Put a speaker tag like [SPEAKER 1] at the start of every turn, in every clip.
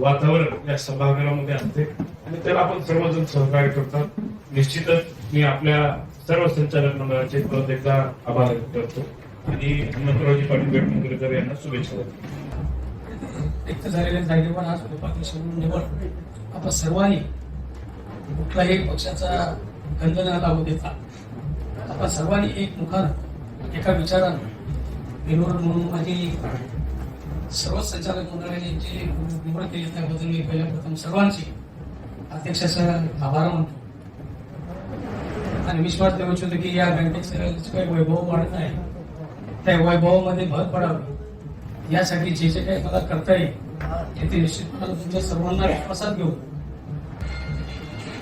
[SPEAKER 1] वातावरण या सभागृहामध्ये असते. आणि त्याला आपण सर्वजण सहकार्य करतात. निश्चितच मी आपल्या सर्व संचालक मंडळाचे परत एकदा आभार व्यक्त करतो. आणि हनुमंतरावजी पाटील बेटमुंगरेकर यांना शुभेच्छा देतो.
[SPEAKER 2] रिक्त झालेल्या जागेवर आज उपाध्यक्ष आपण सर्वांनी कुठलाही पक्षाचा गंध न लागू देता आपण सर्वांनी एक मुखानं एका विचारानं निवड म्हणून माझी सर्व संचालक मंडळाने जी निवड केली त्याबद्दल मी पहिल्या प्रथम सर्वांची अध्यक्षाचा आभार मानतो. आणि विश्वास देऊ इच्छितो की या बँकेचं जे काही वैभव वाढत आहे. त्या वैभवामध्ये भर पडावी. यासाठी जे जे काही मला करता येईल ते ते निश्चितपणे तुमच्या सर्वांना विश्वासात घेऊन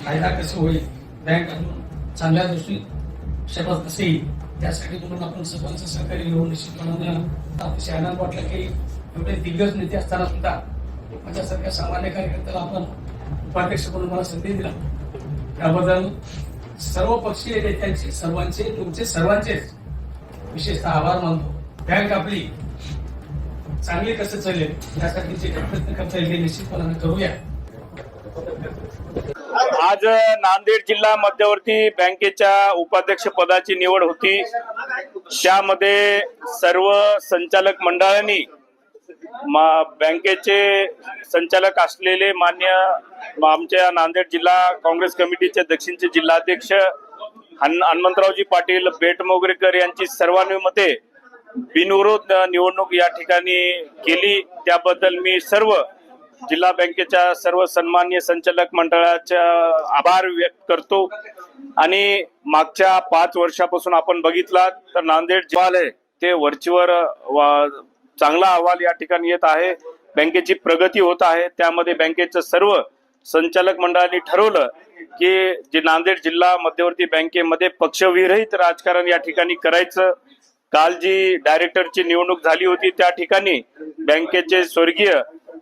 [SPEAKER 2] फायदा कसं होईल? बँक अजून चांगल्या दृष्टी शकत असेल येईल त्यासाठी म्हणून आपण सर्वांचं सहकार्य घेऊन निश्चितपणानं अतिशय आनंद वाटला की एवढे दिग्गज नेते असताना सुद्धा माझ्यासारख्या सामान्य कार्यकर्त्याला आपण उपाध्यक्ष म्हणून मला संधी दिला. त्याबद्दल सर्व पक्षीय नेत्यांचे सर्वांचे तुमचे सर्वांचेच विशेषतः आभार मानतो. बँक आपली चांगली कसं चालेल यासाठी जे प्रयत्न करता येईल ते निश्चितपणाने करूया.
[SPEAKER 3] आज नांदेड जिल्हा मध्यवर्ती बँकेच्या उपाध्यक्ष पदाची निवड होती. त्यामध्ये सर्व संचालक मंडळांनी मा- बँकेचे संचालक असलेले मान्य आमच्या नांदेड जिल्हा काँग्रेस कमिटीचे दक्षिणचे जिल्हाध्यक्ष हनुमंतरावजी पाटील बेटमोगरेकर यांची सर्वानुमते बिनविरोध निवडणूक या ठिकाणी केली. त्याबद्दल मी सर्व जिल्हा बँकेच्या सर्व सन्मान्य संचालक मंडळाच्या आभार व्यक्त करतो. आणि मागच्या पाच वर्षापासून आपण बघितला तर नांदेड जे अहवाल आहे ते वरचीवर चांगला अहवाल या ठिकाणी येत आहे. बँकेची प्रगती होत आहे. त्यामध्ये बँकेचं सर्व संचालक मंडळाने ठरवलं की जे नांदेड जिल्हा मध्यवर्ती बँकेमध्ये पक्षविरहित राजकारण या ठिकाणी करायचं. काल जी डायरेक्टरची निवडणूक झाली होती त्या ठिकाणी बँकेचे स्वर्गीय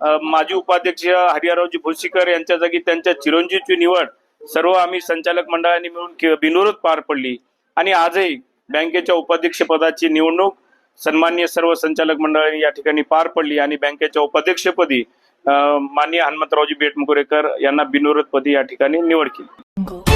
[SPEAKER 3] माजी उपाध्यक्ष हरिहररावजी भोसीकर यांच्या जागी त्यांच्या चिरंजीवची निवड सर्व आम्ही संचालक मंडळाने मिळून बिनविरोध पार पडली. आणि आजही बँकेच्या उपाध्यक्ष पदाची निवडणूक सन्मान्य सर्व संचालक मंडळाने या ठिकाणी पार पडली आणि बँकेच्या उपाध्यक्षपदी माननीय हनुमंतरावजी बेटमुकुरेकर यांना बिनविरोधपदी या ठिकाणी निवड केली.